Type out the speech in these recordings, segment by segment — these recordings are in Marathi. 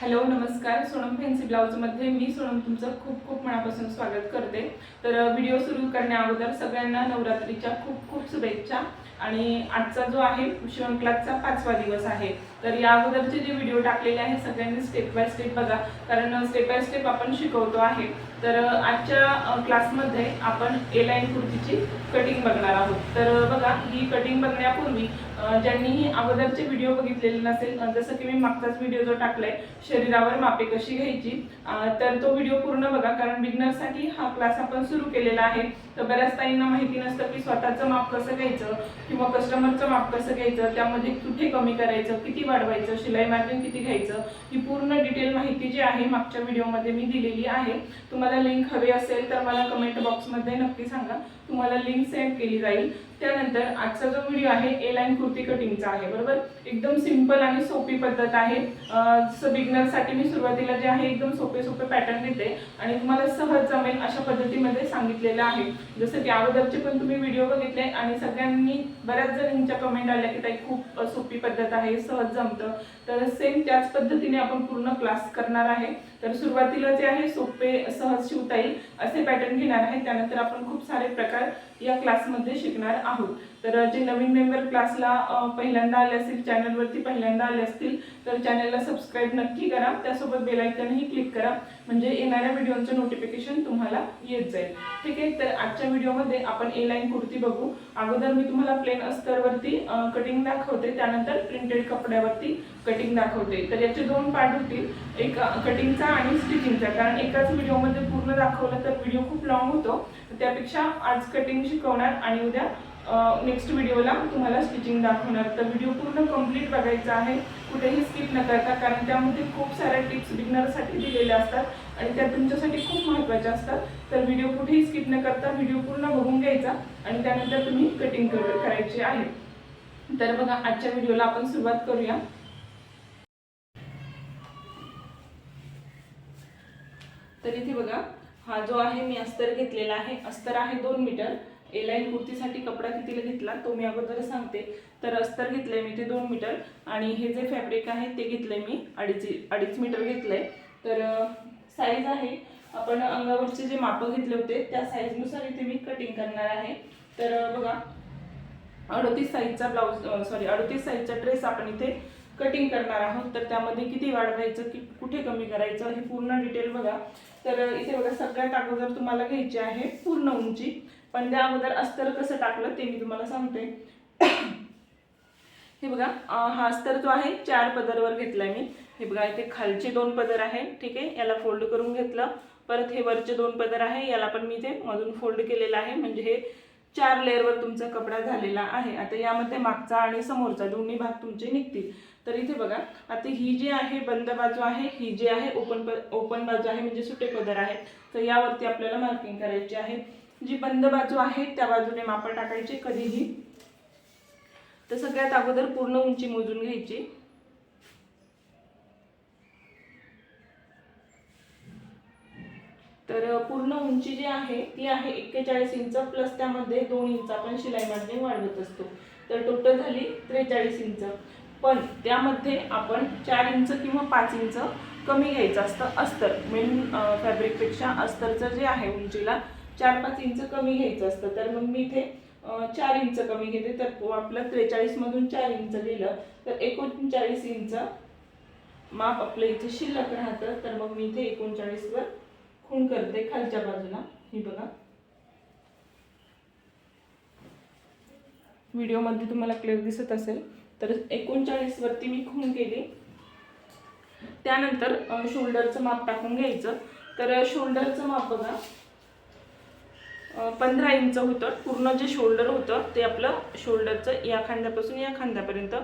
हॅलो नमस्कार. सोनम फॅन्सी ब्लाऊजमध्ये मी सोनम तुमचं खूप खूप मनापासून स्वागत करते. तर व्हिडिओ सुरू करण्या अगोदर सगळ्यांना नवरात्रीच्या खूप खूप शुभेच्छा. आणि आजचा जो आहे शिवण क्लासचा पाचवा दिवस आहे. तर या अगोदरचे जे व्हिडिओ टाकलेले आहेत सगळ्यांनी स्टेप बाय स्टेप बघा. कारण स्टेप बाय स्टेप आपण शिकवतो आहे. तर आजच्या क्लासमध्ये आपण ए लाईन कुर्तीची कटिंग बघणार आहोत. तर बघा ही कटिंग बघण्यापूर्वी अ, ज्यांनी अगोदरचे व्हिडिओ बघितलेले नसेल जसं की मी मागचाच व्हिडिओ जो टाकलाय शरीरावर मापे कशी घ्यायची तर तो व्हिडिओ पूर्ण बघा कारण बिगनरसाठी हा क्लास आपण सुरू केलेला आहे. तर बऱ्याच ताईंना माहिती नसतं की स्वतःचं माप कसं घ्यायचं किंवा कस्टमरचं माप कसं घ्यायचं त्यामध्ये कुठे कमी करायचं किती वाढवायचं शिलाई मार्जिन किती घ्यायचं ही पूर्ण डिटेल माहिती जी आहे मागच्या व्हिडिओमध्ये मी दिलेली आहे. तुम्हाला लिंक हवी असेल तर मला कमेंट बॉक्समध्ये नक्की सांगा. तुम्हाला लिंक सेंड केली जाईल. त्यानंतर आजचा जो व्हिडिओ आहे ए लाईन कुर्ती कटिंगचा आहे बरोबर? एकदम सिंपल आणि सोपी पद्धत आहे. जसं बिगनरसाठी मी सुरुवातीला जे आहे एकदम सोपे सोपे पॅटर्न देते. आणि तुम्हाला सहज जमेल अशा पद्धतीमध्ये सांगितलेलं आहे. जसं की अगोदरचे पण तुम्ही व्हिडिओ बघितले आणि सगळ्यांनी बऱ्याच जणांच्या कमेंट आल्या की ताई खूप सोपी पद्धत आहे सहज जमतं. तर सेम त्याच पद्धतीने आपण पूर्ण क्लास करणार आहे. तर सुरुवातीला जे आहे सोपे सहज शिवता येईल असे पॅटर्न घेणार आहे. त्यानंतर आपण खूप सारे प्रकार Okay. या क्लासमध्ये शिकणार आहोत. तर जे नवीन मेंबर क्लासला पहिल्यांदा आले असतील चॅनलवरती पहिल्यांदा आले असतील तर चॅनलला सबस्क्राईब नक्की करा. त्यासोबत बेलायकनही क्लिक करा. म्हणजे येणाऱ्या व्हिडिओचं नोटिफिकेशन तुम्हाला येत जाईल. ठीक आहे? तर आजच्या व्हिडिओमध्ये आपण ए लाईन कुर्ती बघू. अगोदर मी तुम्हाला प्लेन अस्तरवरती कटिंग दाखवते. त्यानंतर प्रिंटेड कपड्यावरती कटिंग दाखवते. तर याचे दोन पार्ट होतील. एक कटिंगचा आणि स्टिचिंगचा कारण एकाच व्हिडिओमध्ये पूर्ण दाखवलं तर व्हिडिओ खूप लॉंग होतो. त्यापेक्षा आज कटिंग शिकवणार आणि उद्या नेक्स्ट व्हिडिओला तुम्हाला स्टिचिंग दाखवणार. तर व्हिडिओ पूर्ण कंप्लीट बघायचा आहे. कुठेही स्किप न करता कारण त्यामध्ये खूप साऱ्या टिप्स बिगनरसाठी दिलेल्या असतात आणि त्या तुमच्यासाठी खूप महत्त्वाच्या असतात. तर व्हिडिओ कुठेही स्किप न करता व्हिडिओ पूर्ण बघून घ्यायचा आणि त्यानंतर तुम्ही कटिंग करायची आहे. तर बघा आजच्या व्हिडिओला आपण सुरुवात करूया. तर इथे बघा हा जो आहे मी अस्तर घेतलेला आहे अस्तर आहे दोन मीटर. ए लाईन कुर्तीसाठी कपडा कितीला घेतला तो मी अगोदर सांगते. तर अस्तर घेतलंय मी ते दोन मीटर आणि हे जे फॅब्रिक आहे ते घेतलंय मी अडीच अडीच मीटर घेतलंय. तर साईज आहे. आपण अंगावरचे जे मापं घेतले होते त्या साईजनुसार इथे मी कटिंग करणार आहे. तर बघा अडतीस साईजचा ब्लाऊज सॉरी अडतीस साईजचा ड्रेस आपण इथे कटिंग करणार आहोत. तर त्यामध्ये किती वाढवायचं की कुठे कमी करायचं हे पूर्ण डिटेल बघा. तर इथे बघा सगळ्यात अगोदर तुम्हाला घ्यायची आहे पूर्ण उंची. पण त्या अगोदर अस्तर कसं टाकलं ते मी तुम्हाला सांगते. हे बघा हा अस्तर जो आहे चार पदरवर घेतलाय मी. हे बघा इथे खालचे दोन पदर आहे ठीक आहे? याला फोल्ड करून घेतलं. परत हे वरचे दोन पदर आहे याला पण मी ते मधून फोल्ड केलेलं आहे. म्हणजे हे चार लेअरवर तुमचा कपडा झालेला आहे. आता यामध्ये मागचा आणि समोरचा दोन्ही भाग तुमचे निघतील. तर इथे बघा आता ही जी आहे बंद बाजू आहे ही जी आहे ओपन ओपन बाजू आहे म्हणजे सुटे पदर आहे तर यावरती आपल्याला मार्किंग करायची आहे. जी बंद बाजू आहे त्या बाजूने मापं टाकायचे कधीही. तर सगळ्यात अगोदर पूर्ण उंची मोजून घ्यायची. तर पूर्ण उंची जी आहे ती आहे एक्केचाळीस इंच प्लस त्यामध्ये दोन इंच आपण शिलाई मार्जिन वाढवत असतो. तर टोटल झाली त्रेचाळीस इंच. पण त्यामध्ये आपण चार इंच किंवा पाच इंच कमी घ्यायचं असतं अस्तर. मेन फॅब्रिकपेक्षा अस्तरचं जे आहे उंचीला चार पाच इंच कमी घ्यायचं असतं. तर मग मी इथे चार इंच कमी घेते. तर आपलं त्रेचाळीसमधून चार इंच गेलं तर एकोणचाळीस इंच माप आपलं इथे शिल्लक राहतं. तर मग मी इथे एकोणचाळीसवर खूण करते खालच्या बाजूला. ही बघा. व्हिडिओमध्ये तुम्हाला क्लिअर दिसत असेल. तर एकोणचाळीसवरती मी खूण केली. त्यानंतर शोल्डरचं माप टाकून घ्यायचं. तर शोल्डरचं माप बघा. पंधरा इंच होतं. पूर्ण जे शोल्डर होतं ते आपलं शोल्डरचं या खांद्यापासून या खांद्यापर्यंत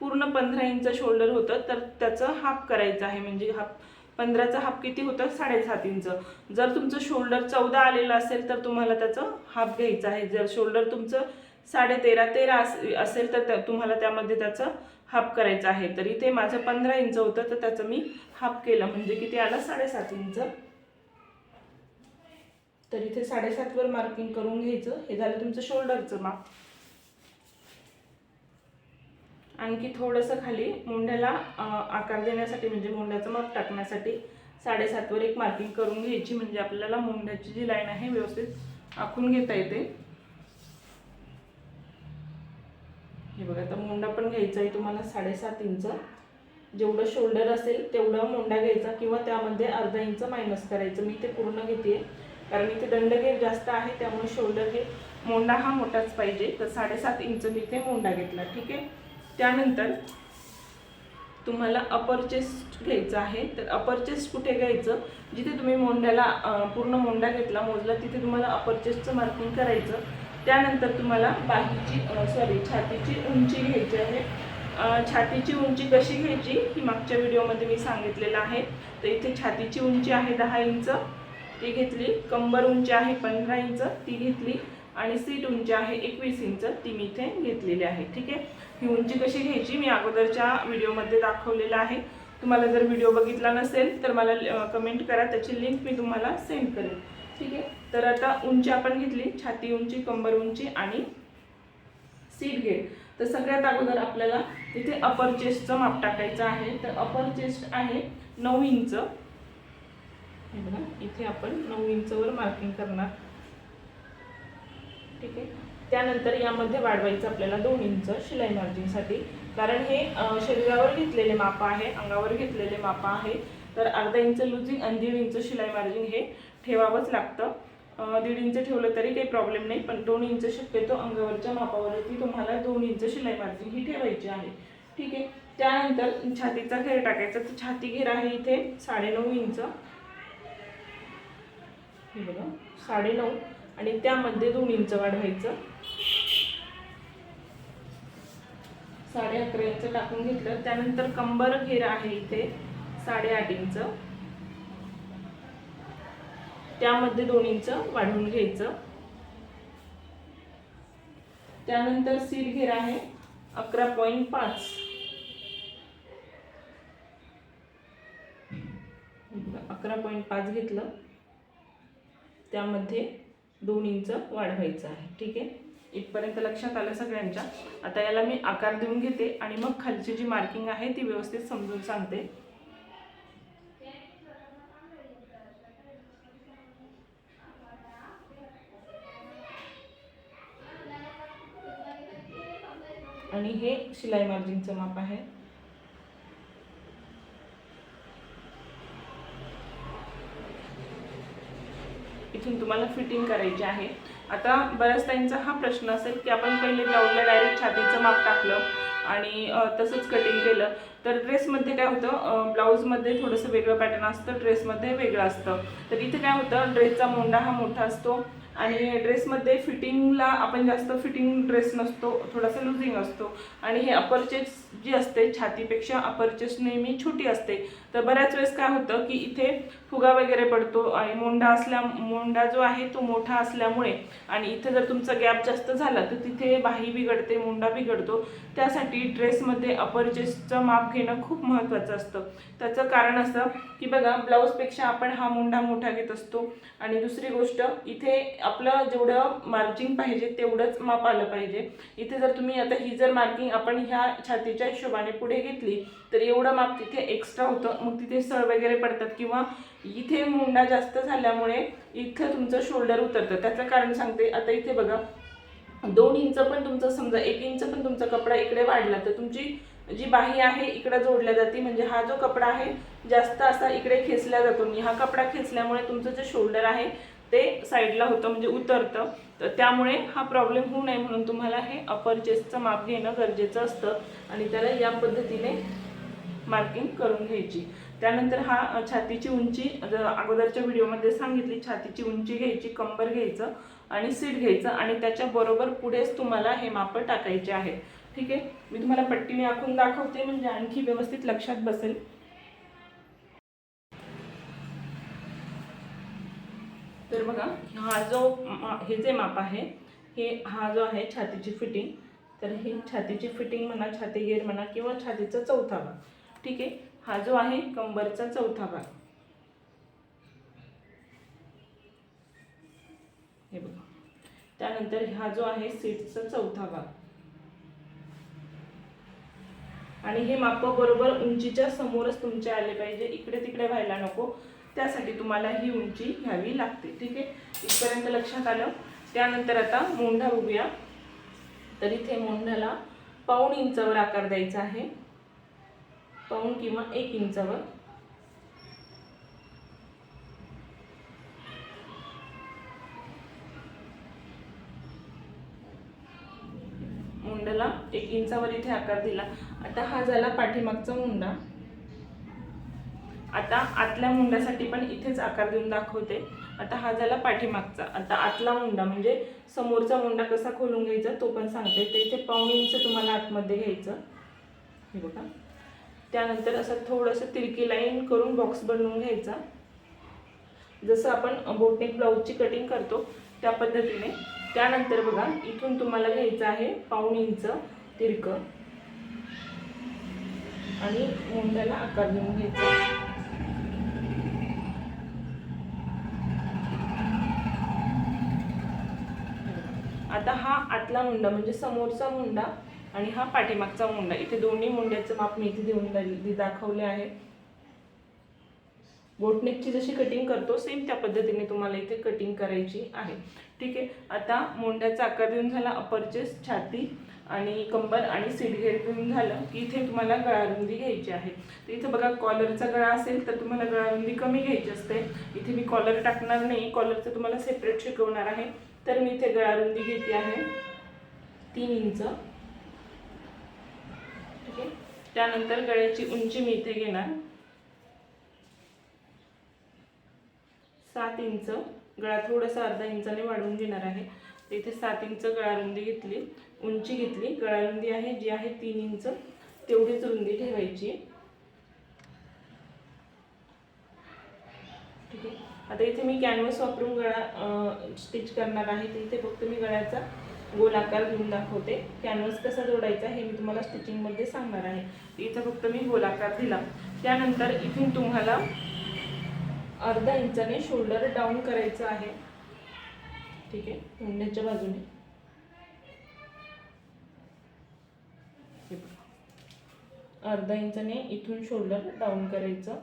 पूर्ण पंधरा इंच शोल्डर होतं. तर त्याचं हाफ करायचं आहे. म्हणजे हाफ पंधराचा हाफ किती होतं? साडेसात इंच. जर तुमचं शोल्डर चौदा आलेलं असेल तर तुम्हाला त्याचं हाफ घ्यायचं आहे. जर शोल्डर तुमचं साडे तेरा तेरा अस- असेल तर त्या- तुम्हाला त्यामध्ये त्याचं हाफ करायचं आहे. तर इथे माझं पंधरा इंच होतं तर त्याचं मी हाफ केलं. म्हणजे किती आलं? साडेसात इंच. तर इथे साडेसातवर मार्किंग करून घ्यायचं. हे झालं तुमचं शोल्डरचं माप आणखी थोडंसं खाली मोंढ्याला आकार देण्यासाठी म्हणजे मोंढ्याचं माप टाकण्यासाठी साडेसातवर एक मार्किंग करून घ्यायची. म्हणजे आपल्याला मोंढ्याची जी लाईन आहे व्यवस्थित आखून घेता येते. हे बघा आता मोंडा पण घ्यायचा आहे तुम्हाला साडेसात इंच. जेवढं शोल्डर असेल तेवढं मोंडा घ्यायचा किंवा त्यामध्ये अर्धा इंच मायनस करायचं. मी ते पूर्ण घेते. कारण इथे दंडगेर जास्त आहे त्यामुळे शोल्डर हे मोंडा हा मोठाच पाहिजे. तर साडेसात इंच मी इथे मोंडा घेतला ठीक आहे? त्यानंतर तुम्हाला अपर चेस्ट घ्यायचं आहे. तर अपर चेस्ट कुठे घ्यायचं? जिथे तुम्ही मोंड्याला पूर्ण मोंडा घेतला मोजला तिथे तुम्हाला अपर चेस्टचं मार्किंग करायचं. त्यानंतर तुम्हाला बाहीची सॉरी छातीची उंची घ्यायची आहे. छातीची उंची कशी घ्यायची? ही मागच्या व्हिडिओमध्ये मी सांगितलेलं आहे. तर इथे छातीची उंची आहे दहा इंच. ती घेतली. कंबर उंची आहे पंधरा इंच ती घेतली. आणि सीट उंची आहे एकवीस इंच ती मी इथे घेतलेली आहे. ठीक आहे? ही उंची कशी घ्यायची मी अगोदरच्या व्हिडिओमध्ये दाखवलेलं आहे. तुम्हाला जर व्हिडिओ बघितला नसेल तर मला कमेंट करा. त्याची लिंक मी तुम्हाला सेंड करेन. ठीक आहे? तर आता उंची आपण घेतली. छाती उंची कंबर उंची आणि सीट घे तर सगळ्यात अगोदर आपल्याला इथे अपर चेस्टचं माप टाकायचं आहे. तर अपर चेस्ट आहे नऊ इंच. हे बघा. इथे आपण नऊ इंचवर मार्किंग करणार. ठीक आहे. त्यानंतर यामध्ये वाढवायचं आपल्याला दोन इंच शिलाई मार्जिनसाठी कारण हे शरीरावर घेतलेले माप आहे अंगावर घेतलेले माप आहे. तर अर्धा इंच लुजिंग आणि दीड इंच शिलाई मार्जिन हे ठेवावंच लागतं. दीड इंच ठेवलं तरी काही प्रॉब्लेम नाही पण दोन इंच शक्यतो अंगावरच्या मापावरती तुम्हाला दोन इंच शिलाई मार्जिन ही ठेवायची आहे. ठीक आहे. त्यानंतर छातीचा घेर टाकायचा. तर छाती घेर आहे इथे साडेनऊ इंच. हे बघा साडेनऊ. आणि त्यामध्ये दोन इंच वाढवायचं साडे अकरा इंच टाकून घेतलं. त्यानंतर कंबर घेर आहे इथे साडेआठ इंच. त्यामध्ये दोन इंच वाढवून घ्यायचं. त्यानंतर सीट घेर आहे अकरा पॉईंट पाच. अकरा पॉईंट पाच घेतलं. त्यामध्ये दोन इंच वाढवायचं आहे. ठीक आहे? इथपर्यंत लक्षात आलं सगळ्यांच्या. आता याला मी आकार देऊन घेते आणि मग खालची जी मार्किंग आहे ती व्यवस्थित समजून सांगते. आणि हे शिलाई मार्जिनचं माप आहे. इथून तुम्हाला फिटिंग करायची आहे. आता बऱ्याच ताईंचा हा प्रश्न असेल की आपण पहिले ब्लाऊजला डायरेक्ट छातीचं माप टाकलं आणि तसंच कटिंग केलं. तर ड्रेसमध्ये काय होतं ब्लाऊजमध्ये थोडंसं वेगळं पॅटर्न असतं ड्रेसमध्ये वेगळं असतं. तर इथे काय होतं ड्रेसचा मोंडा हा मोठा असतो. आणि ड्रेसमध्ये फिटिंगला आपण जास्त फिटिंग ड्रेस नसतो थोडासा लुझिंग असतो. आणि हे अपर चेस्ट जी असते छातीपेक्षा अपर चेस्ट नेहमी छोटी असते. तर बऱ्याच वेळेस काय होतं की इथे फुगा वगैरे पडतो आणि मोंडा असल्या मोंडा जो आहे तो मोठा असल्यामुळे आणि इथे जर तुमचा गॅप जास्त झाला तर तिथे बाही बिघडते मोंडा बिघडतो. त्यासाठी ड्रेसमध्ये अपर चेस्टचं माप घेणं खूप महत्त्वाचं असतं. त्याचं कारण असं की बघा ब्लाऊजपेक्षा आपण हा मोंढा मोठा घेत असतो. आणि दुसरी गोष्ट इथे आपलं जेवढं मार्जिंग पाहिजे तेवढंच माप आलं पाहिजे. इथे जर तुम्ही आता ही जर मार्किंग आपण ह्या छातीच्या हिशोबाने पुढे घेतली तर एवढं माप तिथे एक्स्ट्रा होतं. मग तिथे सळ वगैरे पडतात किंवा इथे मुंडा जास्त झाल्यामुळे इथं तुमचं शोल्डर उतरतं. त्याचं कारण सांगते. आता इथे बघा दोन इंच पण तुमचं समजा एक इंच पण तुमचा कपडा इकडे वाढला तर तुमची जी बाही आहे इकडे जोडल्या जाते. म्हणजे हा जो कपडा आहे जास्त असा इकडे खेचला जातो. आणि हा कपडा खेचल्यामुळे तुमचं जे शोल्डर आहे ते साईडला होतं म्हणजे उतरतं. तर त्यामुळे हा प्रॉब्लेम होऊ नये म्हणून तुम्हाला हे अपर चेस्टचं माप घेणं गरजेचं असतं आणि त्याला या पद्धतीने मार्किंग करून घ्यायची. त्यानंतर हा छातीची उंची अगोदरच्या व्हिडिओमध्ये सांगितली छातीची उंची घ्यायची कंबर घ्यायचं आणि सीट घ्यायचं आणि त्याच्याबरोबर पुढेच तुम्हाला हे माप टाकायचे आहे ठीक आहे? मी तुम्हाला पट्टीने आखून दाखवते म्हणजे आणखी व्यवस्थित लक्षात बसेल. तर बघा हा जो हे जे माप आहे हे हा जो आहे छातीची फिटिंग तर हे छातीची फिटिंग म्हणा छाती घेर म्हणा किंवा छातीचा चौथा भाग. ठीक आहे? हा जो आहे कंबरचा चौथा भाग. हे बघा. त्यानंतर हा जो आहे सीटचा चौथा भाग. आणि हे माप बरोबर उंचीच्या समोरच तुमचे आले पाहिजे. इकडे तिकडे व्हायला नको. त्यासाठी तुम्हाला ही उंची घ्यावी लागते. ठीक आहे? इथपर्यंत लक्षात आलं. त्यानंतर आता मोंढा बघूया. तर इथे मोंढ्याला पाऊण इंचावर आकार द्यायचा आहे. पाऊण किंवा एक इंचावर. मुंडाला एक इंचावर इथे आकार दिला. आता हा झाला पाठीमागचा मुंडा. आता आतल्या मुंडासाठी पण इथेच आकार देऊन दाखवते. आता हा झाला पाठीमागचा. आता आतला मुंडा म्हणजे समोरचा मुंडा कसा खोलून घ्यायचा तो पण सांगते. तर इथे पाऊण इंच तुम्हाला आतमध्ये घ्यायचं. हे बघा. त्यानंतर असं थोडंसं तिरकी लाईन करून बॉक्स बनवून घ्यायचा. जसं आपण बोटनेक ब्लाऊजची कटिंग करतो त्या पद्धतीने. त्यानंतर बघा इथून तुम्हाला घ्यायचं आहे पाऊण इंच तिरकं. आणि मुंड्याला आकार देऊन घ्यायचा. आता हा आतला मुंडा म्हणजे समोरचा मुंडा आणि हा पाठीमागचा मुंडा. इथे दोन्ही मुंड्याचं माप मी इथे देऊन दाखवले आहे. बोटनेकची जशी कटिंग करतो सेम त्या पद्धतीने तुम्हाला इथे कटिंग करायची आहे. ठीक आहे? आता मोंड्याचा आकार देऊन झाला अपर चेस्ट छाती आणि कंबर आणि सीट घेर देऊन झालं की इथे तुम्हाला गळारुंदी घ्यायची आहे. तर इथे बघा कॉलरचा गळा असेल तर तुम्हाला गळारुंदी कमी घ्यायची असते. इथे मी कॉलर टाकणार नाही. कॉलरचं तुम्हाला सेपरेट शिकवणार आहे. तर मी इथे गळारुंदी घेते आहे. तीन इंच. ठीक आहे? त्यानंतर गळ्याची उंची मी इथे घेणार. सात इंच. गळा थोडासा अर्धा इंचाने वाढवून घेणार आहे. तर इथे सात इंच गळारुंदी घेतली. उंची घेतली. गळारुंदी आहे जी आहे तीन इंच. तेवढीच रुंदी ठेवायची. ठीक आहे? आता इथे मी कॅनव्हस वापरून गळा स्टिच करणार आहे. तर इथे फक्त मी गळ्याचा गोलाकार घेऊन दाखवते. कॅनव्हस कसा जोडायचा हे मी तुम्हाला स्टिचिंगमध्ये सांगणार आहे. इथं फक्त मी गोलाकार दिला. त्यानंतर इथून तुम्हाला अर्धा इंचाने शोल्डर डाऊन करायचं आहे. ठीक आहे? मुंड्याच्या बाजूने. अर्धा इंचाने इथून शोल्डर डाऊन करायचं.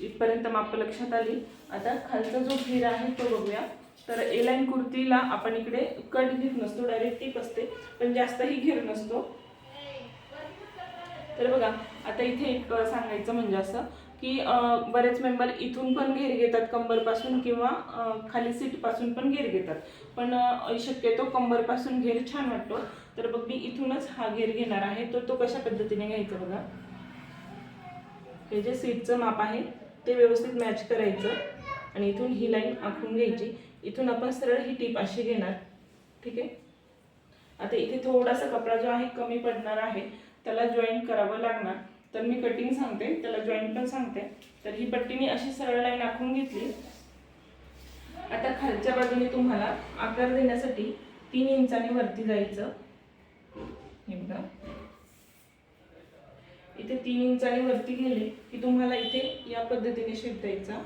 इथपर्यंत माप लक्षात आली. आता खालचा जो घेर आहे तो बघूया. तर ए लाईन कुर्तीला आपण इकडे कट घेत नसतो डायरेक्ट टीप असते पण जास्तही घेर नसतो. तर बघा आता इथे एक सांगायचं म्हणजे असं की बरेच मेंबर इथून पण घेर घेतात कंबरपासून किंवा खाली सीटपासून पण घेर घेतात. पण शक्यतो कंबरपासून घेर छान वाटतो. तर बघ मी इथूनच हा घेर घेणार आहे. तर तो कशा पद्धतीने घ्यायचा बघा. हे जे सीटचं माप आहे ते व्यवस्थित मॅच करायचं आणि इथून ही लाईन आखून घ्यायची. इथून आपण सरळ ही टीप अशी घेणार. ठीक आहे? आता इथे थोडासा कपडा जो आहे कमी पडणार आहे. त्याला जॉईंट करावं लागणार. तर मी कटिंग सांगते. त्याला जॉईंट पण सांगते. तर ही पट्टीने अशी सरळ लाईन आखून घेतली. आता खालच्या बाजूने तुम्हाला आकार देण्यासाठी तीन इंचाने वरती जायचं. हे बघा. इथे तीन इंचाने वरती गेले की तुम्हाला इथे या पद्धतीने शेप द्यायचा.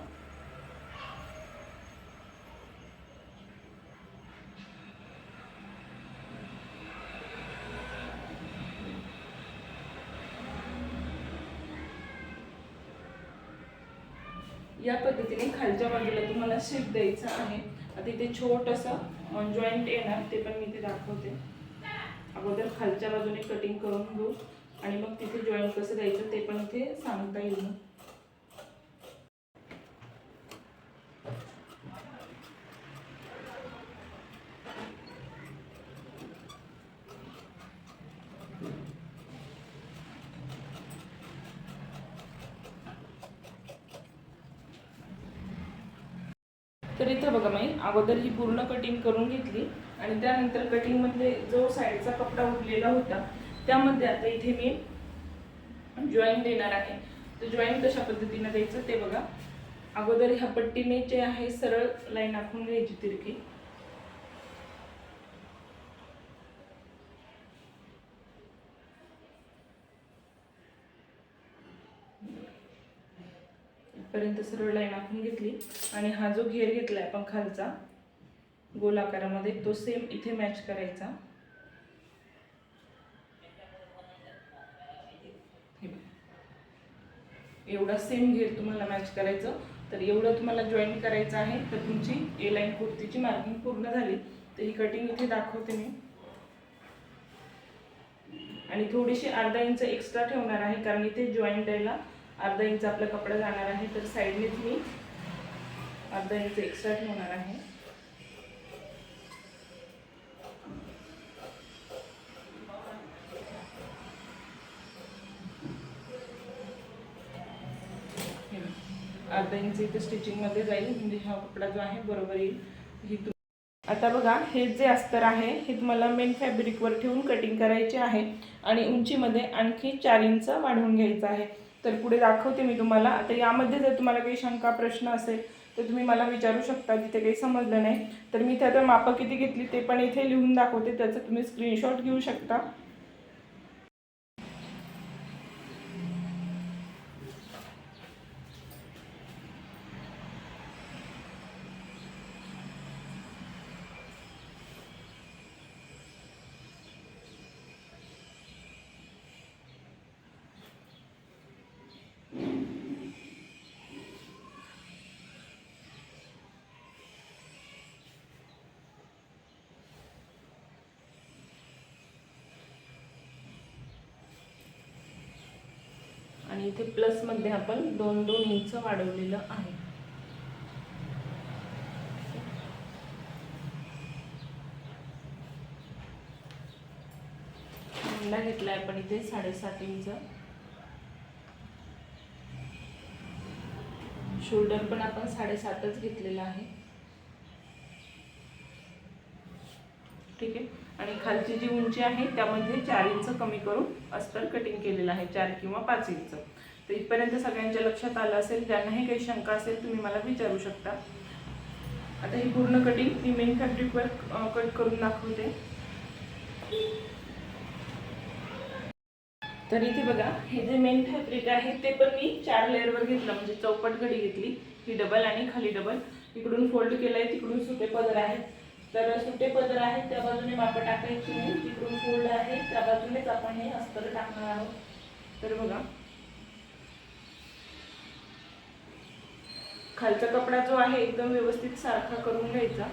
या पद्धतीने खालच्या बाजूला तुम्हाला शेप द्यायचा आहे. आता इथे छोटंसं जॉईंट येणार ते पण मी इथे दाखवते. अगोदर खालच्या बाजूने कटिंग करून घेऊ. आणि मग तिथे जॉईन कसं द्यायचं ते पण इथे सांगता येईल तर इथं बघा मी अगोदर ही पूर्ण कटिंग करून घेतली आणि त्यानंतर कटिंगमध्ये जो साईडचा कपडा उरलेला होता त्यामध्ये आता इथे मी जॉईन देणार आहे. तर जॉईन कशा पद्धतीने द्यायचं ते बघा. अगोदर ह्या पट्टीने जे आहे सरळ लाईन आखून घ्यायची तिरकी. पर्यंत सरळ लाईन आखून घेतली. आणि हा जो घेर घेतलाय आपण खालचा गोलाकारामध्ये तो सेम इथे मॅच करायचा. एवढा सेम घेर तुम्हाला मॅच करायचं. तर एवढं तुम्हाला जॉईन करायचं आहे. तर तुमची ए लाईन कुर्तीची मार्किंग पूर्ण झाली. तर ही कटिंग इथे दाखवते मी. आणि थोडीशी अर्धा इंच एक्स्ट्रा ठेवणार आहे कारण इथे जॉईंट द्यायला अर्धा इंच आपला कपडा जाणार आहे. तर साईडनेच मी अर्धा इंच एक्स्ट्रा ठेवणार आहे हे बघा. अर्धा इंच इथं स्टिचिंगमध्ये जाईल. म्हणजे हा कपडा जो आहे बरोबर येईल. ही आता बघा हे जे अस्तर आहे हे तुम्हाला मेन फॅब्रिकवर ठेवून कटिंग करायचे आहे. आणि उंचीमध्ये आणखी चार इंच वाढवून घ्यायचं आहे. तर पुढे दाखवते मी तुम्हाला. आता यामध्ये जर तुम्हाला काही शंका प्रश्न असेल तर तुम्ही मला विचारू शकता. तिथे काही समजलं नाही. तर मी त्यात मापं किती घेतली ते पण इथे लिहून दाखवते. त्याचं तुम्ही स्क्रीनशॉट घेऊ शकता. इथे प्लसमध्ये आपण दोन दोन इंच वाढवलेलं आहे. अंडा घेतलाय आपण इथे साडेसात इंच शोल्डर पण आपण साडेसातच घेतलेला आहे. ठीक आहे? आणि खालची जी उंची आहे त्यामध्ये चार इंच कमी करून अस्तर कटिंग केलेलं आहे चार किंवा पाच इंच तर इथपर्यंत सगळ्यांच्या लक्षात आलं असेल ज्यांनाही काही शंका असेल तुम्ही मला विचारू शकता. आता ही पूर्ण कटिंग मी मेन फॅब्रिकवर कट करून दाखवते. तर इथे बघा हे जे मेन फॅब्रिक आहे ते पण मी चार लेअरवर घेतलं. म्हणजे चौपट घडी घेतली ही डबल आणि खाली डबल इकडून फोल्ड केलंय तिकडून सुटे पदर आहेत. तर सुटे पदर आहेत त्या बाजूने माप टाकायची तिकडून फोल्ड आहे त्या बाजूनेच आपण हे अस्तर टाकणार आहोत. तर बघा खालचा कपडा जो आहे एकदम व्यवस्थित सारखा करून घ्यायचा.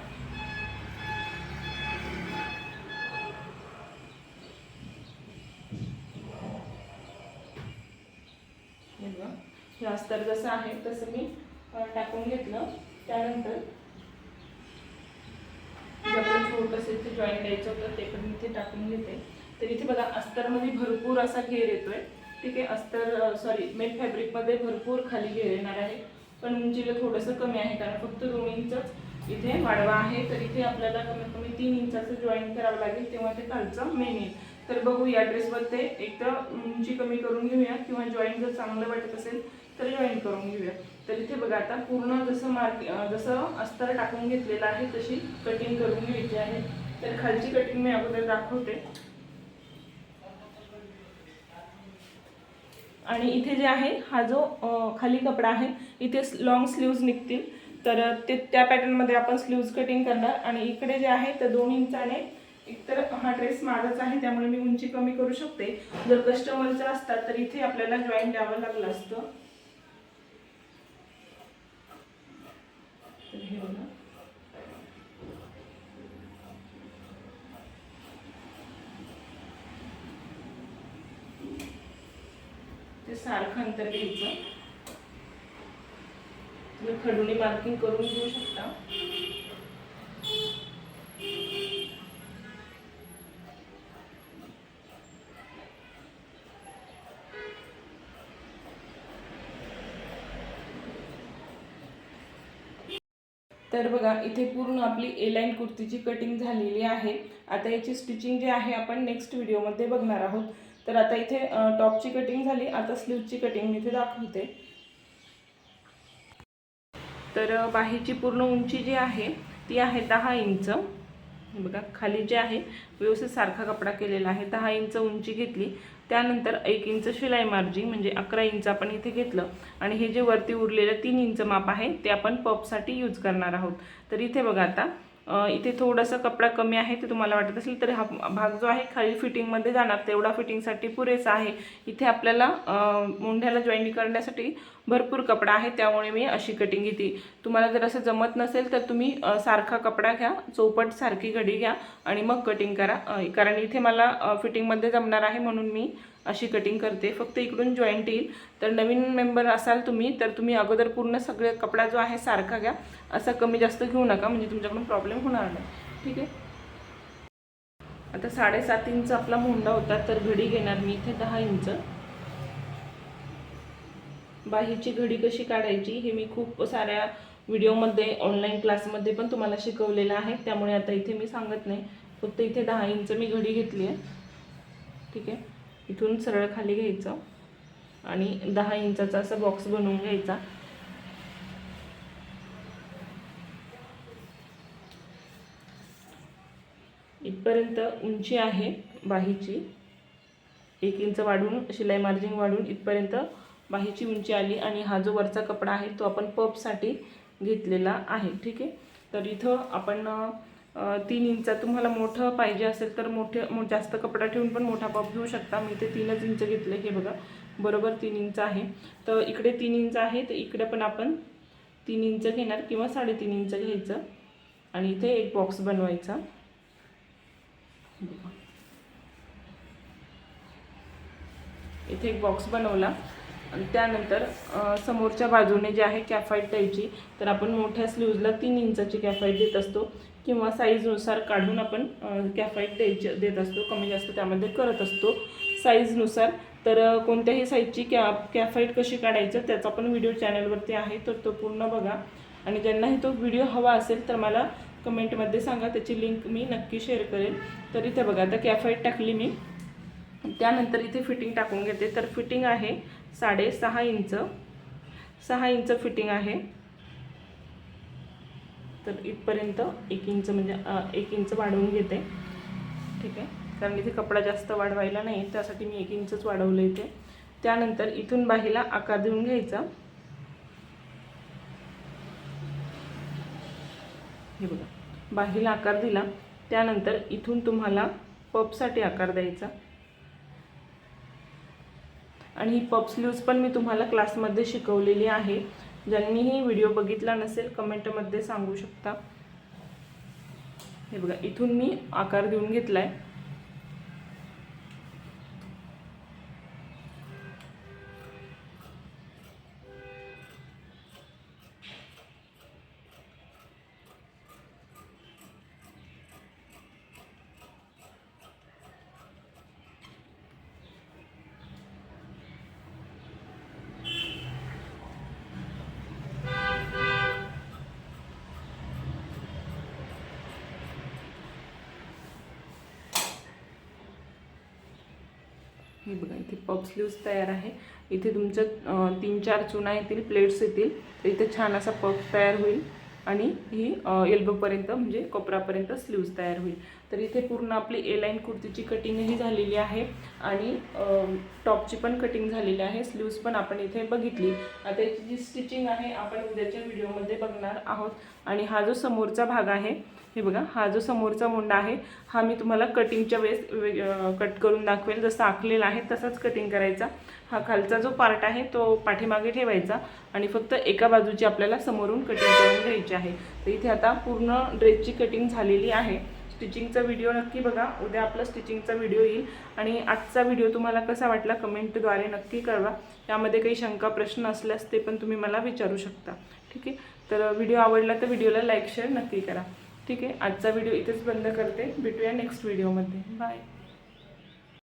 हे हे अस्तर जसं आहे तसं मी टाकून घेतलं. त्यानंतर जे आपलं जॉईन द्यायचं होतं ते पण इथे टाकून घेते. तर इथे बघा अस्तरमध्ये भरपूर असा घेर येतोय. ठीक आहे अस्तर सॉरी मेन फॅब्रिकमध्ये भरपूर खाली घेर येणार आहे. पण उंचीला थोडंसं कमी आहे कारण फक्त दोन इंचच इथे वाढवा आहे. तर इथे आपल्याला कमीत कमी तीन इंचाचं जॉईन करावं लागेल तेव्हा ते खालचं मेन येईल. तर बघू या ड्रेसमध्ये एक तर उंची कमी करून घेऊया किंवा जॉईन जर चांगलं वाटत असेल तर जॉईन करून घेऊया. तर इथे बघा आता पूर्ण जसं मार्क जसं अस्तर टाकून घेतलेलं आहे तशी कटिंग करून घ्यायची आहे. तर खालची कटिंग मी अगोदर दाखवते. आणि इथे जे आहे हा जो खाली कपडा आहे इथे लॉंग स्लीव्ज निघतील. तर ते त्या पॅटर्नमध्ये आपण स्लीव्ज कटिंग करणार. आणि इकडे जे आहे तर दोन इंचाने एकतर हा ड्रेस माझाच आहे त्यामुळे मी उंची कमी करू शकते. जर कस्टमरचा असतात तर इथे आपल्याला जॉईन द्यावं लागलं असतं. हे बघा ते सारखं अंतर घ्यायचं. तुम्ही खडूने मार्किंग करून घेऊ शकता. तर बघा इथे पूर्ण आपली ए लाईन कुर्तीची कटिंग झालेली आहे. आता याची स्टिचिंग जी आहे आपण नेक्स्ट व्हिडिओमध्ये बघणार आहोत. तर आता इथे टॉपची कटिंग झाली. आता स्लीवची कटिंग मी इथे दाखवते. तर बाहेरची बाहीची पूर्ण उंची जी आहे ती आहे दहा इंच. बघा खाली जे आहे व्यवस्थित सारखा कपडा केलेला आहे. दहा इंच उंची घेतली. त्यानंतर एक इंच शिलाई मार्जिन म्हणजे अकरा इंच आपण इथे घेतलं. आणि हे जे वरती उरलेलं तीन इंच माप आहे ते आपण पपसाठी यूज करणार आहोत. तर इथे बघा आता इथे थोडासा कपडा कमी आहे ते तुम्हाला वाटत असेल तर हा भाग जो आहे खाली फिटिंगमध्ये जाणार. तेवढा फिटिंगसाठी पुरेसा आहे. इथे आपल्याला अ, मुंढ्याला जॉईनिंग करण्यासाठी भरपूर कपडा आहे त्यामुळे मी अशी कटिंग घेते. तुम्हाला जर असं जमत नसेल तर तुम्ही सारखा कपडा घ्या चौपट सारखी घडी घ्या आणि मग कटिंग करा. कारण इथे मला फिटिंगमध्ये जमणार आहे म्हणून मी अशी कटिंग करते. फक्त इकडून जॉईंट येईल. तर नवीन मेंबर असाल तुम्ही तर तुम्ही अगोदर पूर्ण सगळे कपडा जो आहे सारखा घ्या. असा कमी जास्त घेऊ नका म्हणजे तुमच्याकडून प्रॉब्लेम होणार नाही. ठीक आहे? आता साडेसात इंच आपला मुंडा होता तर घडी घेणार मी इथे दहा इंच. बाहेरची घडी कशी काढायची हे मी खूप साऱ्या व्हिडिओमध्ये ऑनलाईन क्लासमध्ये पण तुम्हाला शिकवलेलं आहे. त्यामुळे आता इथे मी सांगत नाही. फक्त इथे दहा इंच मी घडी घेतली आहे. ठीक आहे? इथून सरळ खाली घ्यायचं. आणि दहा इंचाचा असा बॉक्स बनवून घ्यायचा. इथपर्यंत उंची आहे बाहीची. एक इंच वाढून शिलाई मार्जिन वाढून इथपर्यंत बाहीची उंची आली आणि हा जो वरचा कपडा आहे तो आपण पपसाठी घेतलेला आहे. ठीक आहे? तर इथं आपण तीन इंचा तुम्हाला मोठं पाहिजे असेल तर मोठे मो जास्त कपडा ठेवून पण मोठा पॉप घेऊ शकता. मी ते तीनच इंच घेतले हे बघा. बरोबर तीन इंच आहे. तर इकडे तीन इंच आहे तर इकडे पण आपण तीन इंच घेणार किंवा साडेतीन इंच घ्यायचं. आणि इथे एक बॉक्स बनवायचा. इथे एक बॉक्स बनवला. आणि त्यानंतर समोरच्या बाजूने जे आहे कॅफाईट द्यायची. तर आपण मोठ्या स्लीवजला तीन इंचाची कॅफाईट देत असतो. किंवा साईजनुसार काढून आपण कॅफाईट द्यायचे देत असतो कमी जास्त त्यामध्ये करत असतो. साईजनुसार तर कोणत्याही साईजची कॅ कॅफाईट कशी काढायचं त्याचा पण व्हिडिओ चॅनलवरती आहे तर तो पूर्ण बघा. आणि ज्यांनाही तो व्हिडिओ हवा असेल तर मला कमेंटमध्ये सांगा त्याची लिंक मी नक्की शेअर करेन. तर इथे बघा आता कॅफाईट टाकली मी. त्यानंतर इथे फिटिंग टाकून घेते. तर फिटिंग आहे साडेसहा इंच. सहा इंच फिटिंग आहे. तर इथपर्यंत एक इंच म्हणजे एक इंच वाढवून घेते. ठीक आहे? कारण इथे कपडा जास्त वाढवायला नाही त्यासाठी मी एक इंचच वाढवलं इथे. त्यानंतर इथून बाहीला आकार देऊन घ्यायचा. हे बघा. बाहीला आकार दिला. त्यानंतर इथून तुम्हाला पपसाठी आकार द्यायचा. आणि ही पप स्लीव्ज पण मी तुम्हाला क्लासमध्ये शिकवलेली आहे. ज्यांनीही व्हिडिओ बघितला नसेल कमेंटमध्ये सांगू शकता. हे बघा इथून मी आकार देऊन घेतला आहे हे बघा इथे पप स्लीव्स तयार आहे. इथे तुमचं तीन चार चुना येतील प्लेट्स येतील. तर इथे छान असा पफ तयार होईल. आणि ही एल्बोपर्यंत म्हणजे कोपरापर्यंत स्लीव्ज तयार होईल. तर इथे पूर्ण आपली ए लाईन कुर्तीची कटिंगही झालेली आहे. आणि टॉपची पण कटिंग झालेली आहे. स्लीव्ज पण आपण इथे बघितली. आता याची जी स्टिचिंग आहे आपण उद्याच्या व्हिडिओमध्ये बघणार आहोत. आणि हा जो समोरचा भाग आहे हे बघा हा जो समोरचा मुंडा आहे हा मी तुम्हाला कटिंगच्या वेळेस कट करून दाखवेल. जसं आखलेला आहे तसाच कटिंग करायचा. हा खालचा जो पार्ट आहे तो पाठीमागे ठेवायचा आणि फक्त एका बाजूची आपल्याला समोरून कटिंग करून घ्यायची आहे. तर इथे आता पूर्ण ड्रेसची कटिंग झालेली आहे. स्टिचिंगचा व्हिडिओ नक्की बघा. उद्या आपला स्टिचिंगचा व्हिडिओ येईल. आणि आजचा व्हिडिओ तुम्हाला कसा वाटला कमेंटद्वारे नक्की कळवा. यामध्ये काही शंका प्रश्न असल्यास ते पण तुम्ही मला विचारू शकता. ठीक आहे? तर व्हिडिओ आवडला तर व्हिडिओला लाईक शेअर नक्की करा. ठीक आहे आजचा व्हिडिओ इथेच बंद करते. भेटूया नेक्स्ट व्हिडिओमध्ये बाय